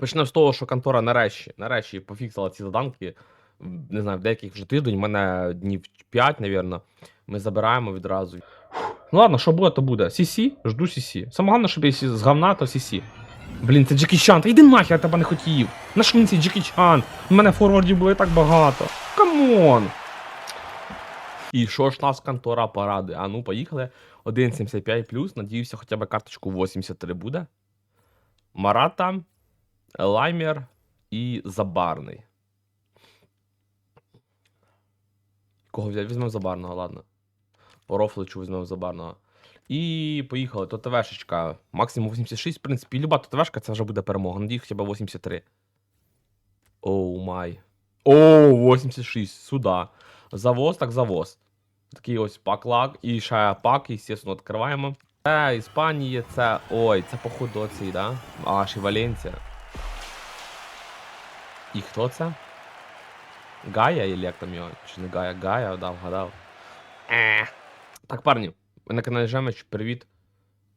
Почнемо з того, що контора нарешті, нарешті пофіксила ці заданки. Не знаю, в деяких вже тиждень, в мене днів 5, напевно. Ми забираємо відразу. Ну ладно, що буде, то буде. Сісі, жду Сісі. Саме головне, щоб якщо з говна, то Сісі. Блін, це Джекі Чан, та йди нахер, я тебе не хотів. На що мені Джекі Чан? У мене форвардів було і так багато. Камон. І що ж нас контора порадує? А ну, поїхали. 1.75 плюс. надіюся, хоча б карточку 83 буде. Марата, Лаймер і Забарний. Кого взяти? Візьмемо Забарного, ладно. Рофличу візьмемо Забарного. І поїхали. То ТВшечка. Максимум 86. В принципі, люба ТВшка це вже буде перемога. Надію, хоча б 83. Оу май. Оу, 86. Сюда. Завоз, так завоз. Такий ось пак-лак. І ще пак, звісно, відкриваємо. Це Іспанія, це. Ой, це походу оцей, да? А, ще Валенція. І хто це? Гая, или як там його? Чи не Гая? Гая, да, вгадав. Е. Так, парні, ви на каналі Жемич, привіт.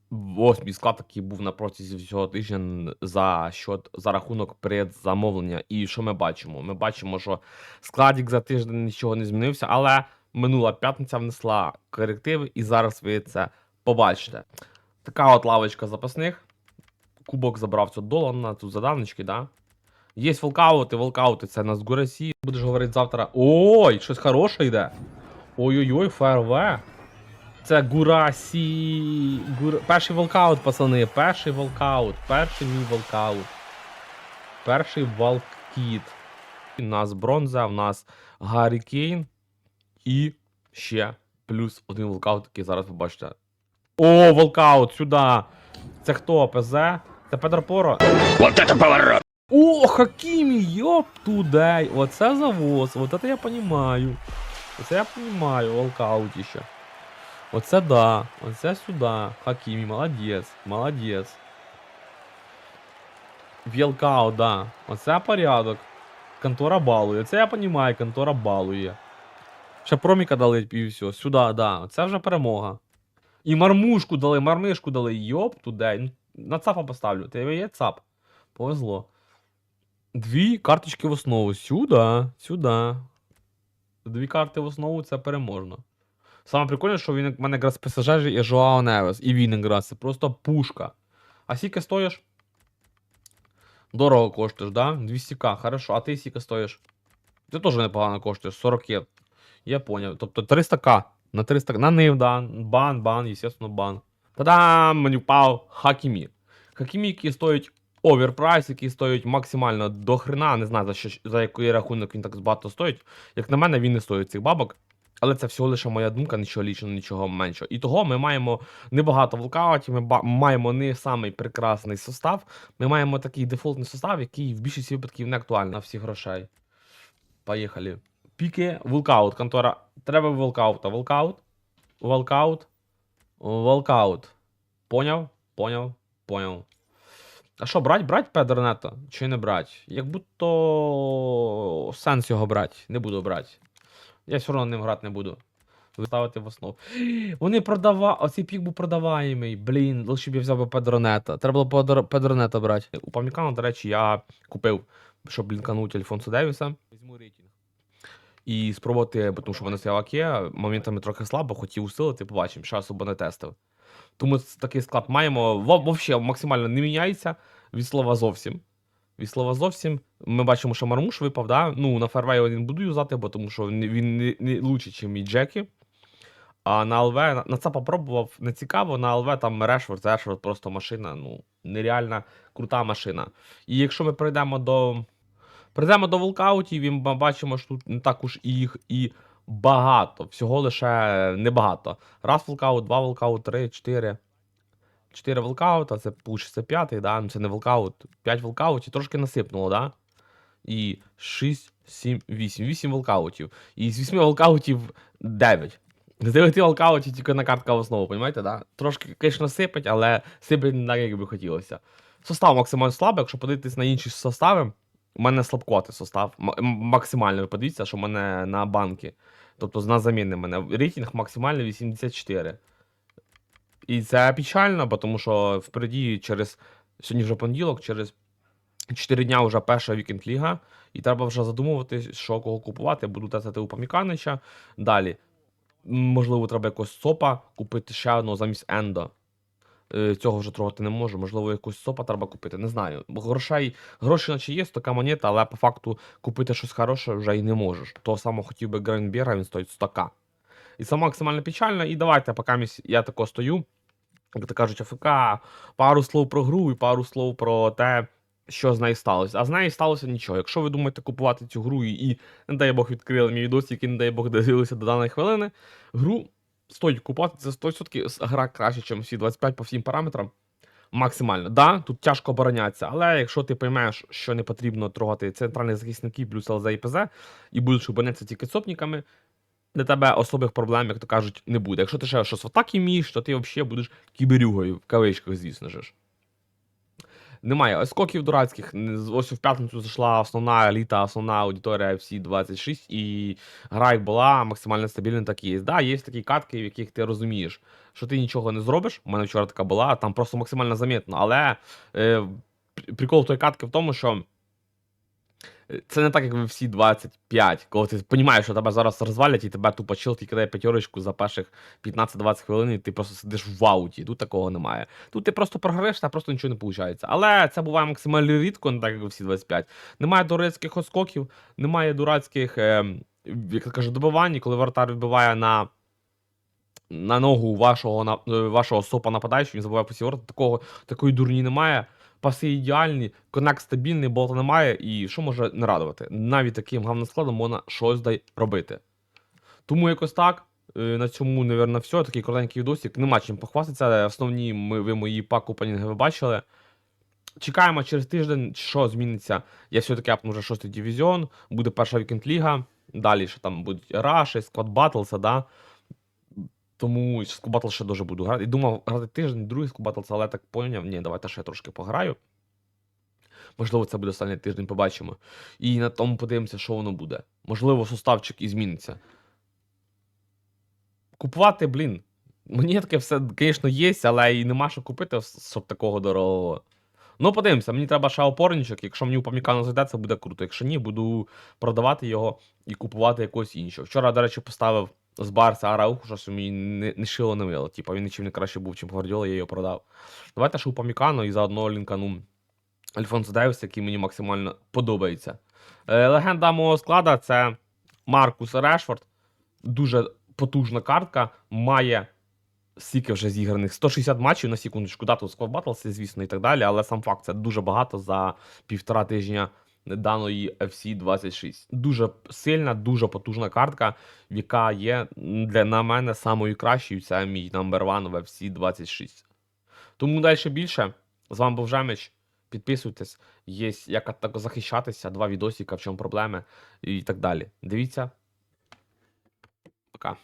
Восьмий склад, який був на протязі всього тижня за счет, за рахунок предзамовлення. І що ми бачимо? Ми бачимо, що складик за тиждень нічого не змінився, але минула п'ятниця внесла корективи, і зараз ви це побачите. Така от лавочка запасних. Кубок забрав цю долар на тут заданочки, да? Є волкаути, волкаути, це на Гурасі. Будеш говорити завтра. Ой, щось хороше йде. Ой-ой-ой, ФРВ. Це Гурасі. Гур... Перший волкаут, пацани. Перший волкаут. Перший мій волкаут. Перший волкіт. У нас бронза, у нас Гаррі Кейн. І ще плюс один волкаут, який зараз побачите. О, волкаут, сюди. Це хто? ПЗ? Це Петр Поро. Вот это поворот! О, Хакімі, йоп тудей. Оце завоз, от це я понімаю. Оце я понімаю, волкаутіще. Оце да, оце сюди. Хакімі, молодець, молодець. Вілкаут, да. Оце порядок. Контора балує. Це я понімаю, контора балує. Ще проміка дали і все. Сюди, да. Оце вже перемога. І мармушку дали, мармишку дали. Йоп тудей. Ну, На цапа поставлю. Тебе є цап. Повезло. Дві карточки в основу. Сюди, сюди. Дві карти в основу це переможно. Саме прикольне, що він в мене якраз ПСЖ і Жоао Невес. І він якраз. Це просто пушка. А скільки стоїш? Дорого коштуєш, да? 200к, хорошо. А ти скільки стоїш? Ти теж непогано коштуєш, 40 є. Я поняв. Тобто 300к. На 300 На нив, да. Бан, бан, естественно, бан. Та-дам! Мені впав Хакімі. Хакімі, який стоїть оверпрайс, який стоїть максимально до хрена. Не знаю за що за який рахунок він так багато стоїть. Як на мене, він не стоїть цих бабок. Але це всього лише моя думка, нічого лічного, нічого меншого. І того ми маємо небагато волкаутів, ми маємо не самий прекрасний состав. Ми маємо такий дефолтний состав, який в більшості випадків не актуальний на всіх грошей. Поїхали. Піки, волкаут, контора. Треба волкаута. Волкаут. Волкаут. Волкаут. Поняв? Поняв? Поняв. А що, брать, брать Педернета? Чи не брать? Як будто сенс його брати. Не буду брати. Я все одно ним грати не буду. Ставити в основу. Вони продава... Оцей пік був продаваємий. Блін, лучше б я взяв би Педронета. Треба було Педронета брати. У Памікана, до речі, я купив, щоб лінканути Альфонсо Девіса. Візьму рейтинг. І спробувати, тому що вони стояли Акія, моментами трохи слабо, хотів усилити, побачимо, що особо не тестив. Тому такий склад маємо. Вообще максимально не міняється від слова зовсім. Від слова зовсім. Ми бачимо, що Мармуш випав, да? Ну, на фарвей я не буду юзати, бо тому що він- він не, не лучше, ніж мій Джекі. А на ЛВ, на, це попробував, не цікаво, на ЛВ там Решфорд, Решфорд просто машина, ну, нереальна крута машина. І якщо ми перейдемо до. Прийдемо до волкаутів, і ми бачимо, що тут не так уж і їх і багато. Всього лише небагато. Раз волкаут, два волкаут, три, чотири. Чотири волкаута, це получиться п'ятий, да? ну це не волкаут. П'ять волкаутів, трошки насипнуло, да? І 6, 7, 8. 8 волкаутів. І з 8 волкаутів 9. З 9 волкаутів тільки на картка в основу, розумієте, да? Трошки, звісно, сипить, але сипить не так, як би хотілося. Состав максимально слабий, якщо подивитись на інші состави, у мене слабкотий состав. Максимально ви подивіться, що в мене на банки. Тобто на заміни мене. Рейтинг максимально 84. І це печально, тому що впереді через сьогодні вже понеділок, через 4 дня вже перша вікенд ліга, і треба вже задумуватись, що кого купувати. Буду тестити у Паміканича. Далі. Можливо, треба якогось сопа купити ще одного замість Ендо. Е, Цього вже трогати не можу. Можливо, якогось сопа треба купити. Не знаю. Грошей, гроші наче є, така монета, але по факту купити щось хороше вже і не можеш. Того самого хотів би Грейнберга, він стоїть 100к. І це максимально печально. І давайте, поки я тако стою, як то кажуть, АФК, пару слов про гру і пару слов про те, що з нею сталося. А з нею сталося нічого. Якщо ви думаєте купувати цю гру і, не дай Бог, відкрили мій відосик, і не дай Бог дивилися до даної хвилини, гру стоїть купувати. Це 100% гра краще, ніж всі 25 по всім параметрам. Максимально. Да, тут тяжко оборонятися, але якщо ти поймеш, що не потрібно трогати центральних захисників плюс ЛЗ і ПЗ, і будеш оборонятися тільки цопниками, для тебе особих проблем, як то кажуть, не буде. Якщо ти ще щось в атаки вмієш, то ти взагалі будеш кіберюгою, в кавичках, звісно ж. Немає скоків дурацьких. Ось в п'ятницю зайшла основна еліта, основна аудиторія FC 26, і гра як була максимально стабільна, так і є. Да, є такі катки, в яких ти розумієш, що ти нічого не зробиш. У мене вчора така була, там просто максимально замітно. Але е, прикол прикол той катки в тому, що. Це не так, як в всі 25, коли ти розумієш, що тебе зараз розвалять і тебе тупо чил тільки дає п'ятерочку за перших 15-20 хвилин, і ти просто сидиш в ауті. Тут такого немає. Тут ти просто програєш, та просто нічого не виходить. Але це буває максимально рідко, не так як всі 25. Немає дурацьких оскоків, немає дурацьких, е, як кажу, добивань, коли вратар відбиває на. На ногу вашого на, вашого сопа нападаючого, він забуває посі ворота. Такого такої дурні немає. Паси ідеальні, коннект стабільний, болта немає. І що може не радувати? Навіть таким гавним складом можна щось дай робити. Тому якось так. Е, На цьому, напевно, все. Такий коротенький відосик. Нема чим похвастатися. Основні ми, ви мої пак опенінги ви бачили. Чекаємо через тиждень, що зміниться. Я все-таки апну вже шостий дивізіон, буде перша вікенд ліга. Далі ще там будуть раші, склад батлса, да. Тому склад батл ще дуже буду грати. І думав грати тиждень, другий склад батлс, але так поняв. Ні, давайте ще трошки пограю. Можливо, це буде останній тиждень, побачимо. І на тому подивимося, що воно буде. Можливо, составчик і зміниться. Купувати, блін. Мені таке все, звісно, є, але і нема що купити, щоб такого дорогого. Ну, подивимося, мені треба ще опорничок. Якщо мені у Памікану зайде, це буде круто. Якщо ні, буду продавати його і купувати якогось іншого. Вчора, до речі, поставив з Барса Арауху, щось мені не, не шило не мило. Типа він нічим не краще був, чим Гвардіола, я його продав. Давайте ще у Памікану і заодно лінкану Альфонсо Дейвіс, який мені максимально подобається. Е, легенда мого склада це Маркус Решфорд. Дуже потужна картка. Має стільки вже зіграних 160 матчів на секундочку. Да, тут Squad звісно, і так далі, але сам факт це дуже багато за півтора тижня даної FC 26. Дуже сильна, дуже потужна картка, яка є для на мене самою кращою. Це мій number one в FC 26. Тому далі більше. З вами був Жемич. Підписуйтесь, є як так захищатися, два відосика, в чому проблеми і так далі. Дивіться. Пока.